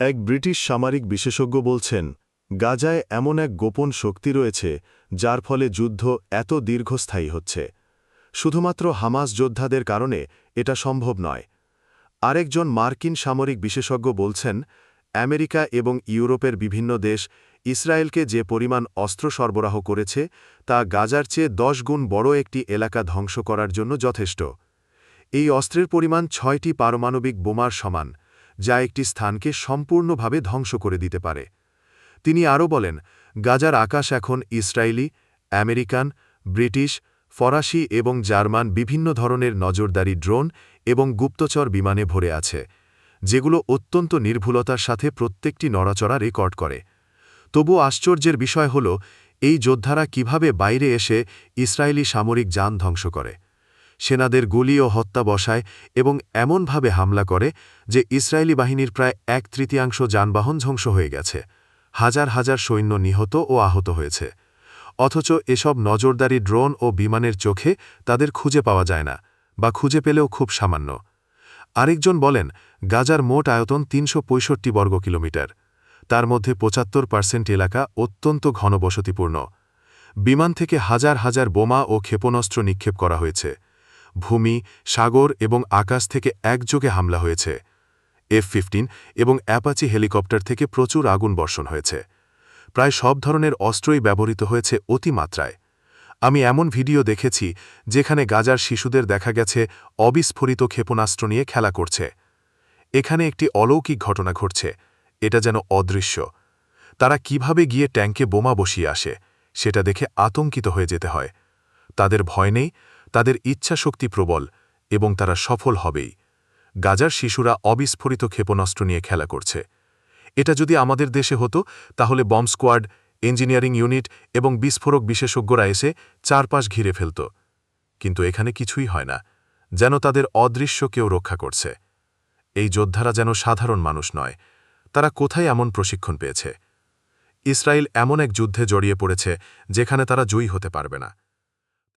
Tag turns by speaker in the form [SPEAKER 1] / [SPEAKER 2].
[SPEAKER 1] এক ব্রিটিশ সামরিক বিশেষজ্ঞ বলছেন, গাজায় এমন এক গোপন শক্তি রয়েছে, যার ফলে যুদ্ধ এত দীর্ঘস্থায়ী হচ্ছে। শুধুমাত্র হামাস যোদ্ধাদের কারণে এটা সম্ভব নয়। আরেকজন মার্কিন সামরিক বিশেষজ্ঞ বলছেন, আমেরিকা এবং ইউরোপের বিভিন্ন দেশ ইসরায়েলকে যে পরিমাণ অস্ত্র সরবরাহ করেছে, তা গাজার চেয়ে দশ গুণ বড় একটি এলাকা ধ্বংস করার জন্য যথেষ্ট। এই অস্ত্রের পরিমাণ ছয়টি পারমাণবিক বোমার সমান। যা একটি স্থানকে সম্পূর্ণভাবে ধ্বংস করে দিতে পারে। তিনি আরও বলেন, গাজার আকাশ এখন ইসরায়েলি, আমেরিকান, ব্রিটিশ, ফরাসি এবং জার্মান বিভিন্ন ধরনের নজরদারি ড্রোন এবং গুপ্তচর বিমানে ভরে আছে, যেগুলো অত্যন্ত নির্ভুলতার সাথে প্রত্যেকটি নড়াচড়া রেকর্ড করে। তবু আশ্চর্যের বিষয় হল, এই যোদ্ধারা কীভাবে বাইরে এসে ইসরায়েলি সামরিক যান ধ্বংস করে। সেনাদের গুলি ও হত্যা বসায় এবং এমনভাবে হামলা করে যে ইসরায়েলি বাহিনীর প্রায় এক তৃতীয়াংশ যানবাহন ধ্বংস হয়ে গেছে। হাজার হাজার সৈন্য নিহত ও আহত হয়েছে। অথচ এসব নজরদারি ড্রোন ও বিমানের চোখে তাদের খুঁজে পাওয়া যায় না বা খুঁজে পেলেও খুব সামান্য। আরেকজন বলেন, গাজার মোট আয়তন তিনশো পঁয়ষট্টি বর্গ কিলোমিটার। তার মধ্যে পঁচাত্তর পার্সেন্ট এলাকা অত্যন্ত ঘনবসতিপূর্ণ। বিমান থেকে হাজার হাজার বোমা ও ক্ষেপণাস্ত্র নিক্ষেপ করা হয়েছে। ভূমি, সাগর এবং আকাশ থেকে একযোগে হামলা হয়েছে। এফ ফিফটিন এবং অ্যাপাচি হেলিকপ্টার থেকে প্রচুর আগুন বর্ষণ হয়েছে। প্রায় সব ধরনের অস্ত্রই ব্যবহৃত হয়েছে অতিমাত্রায়। আমি এমন ভিডিও দেখেছি যেখানে গাজার শিশুদের দেখা গেছে অবিস্ফোরিত ক্ষেপণাস্ত্র নিয়ে খেলা করছে। এখানে একটি অলৌকিক ঘটনা ঘটছে। এটা যেন অদৃশ্য। তারা কীভাবে গিয়ে ট্যাঙ্কে বোমা বসিয়ে আসে, সেটা দেখে আতঙ্কিত হয়ে যেতে হয়। তাদের ভয় নেই তাদের ইচ্ছাশক্তি প্রবল এবং তারা সফল হবেই। গাজার শিশুরা অবিস্ফোরিত ক্ষেপণাস্ত্র নিয়ে খেলা করছে। এটা যদি আমাদের দেশে হতো, তাহলে বম্ব স্কোয়াড, ইঞ্জিনিয়ারিং ইউনিট এবং বিস্ফোরক বিশেষজ্ঞরা এসে চারপাশ ঘিরে ফেলত। কিন্তু এখানে কিছুই হয় না, যেন তাদের অদৃশ্য কেউ রক্ষা করছে। এই যোদ্ধারা যেন সাধারণ মানুষ নয়, তারা কোথায় এমন প্রশিক্ষণ পেয়েছে? ইসরায়েল এমন এক যুদ্ধে জড়িয়ে পড়েছে, যেখানে তারা জয়ী হতে পারবে না।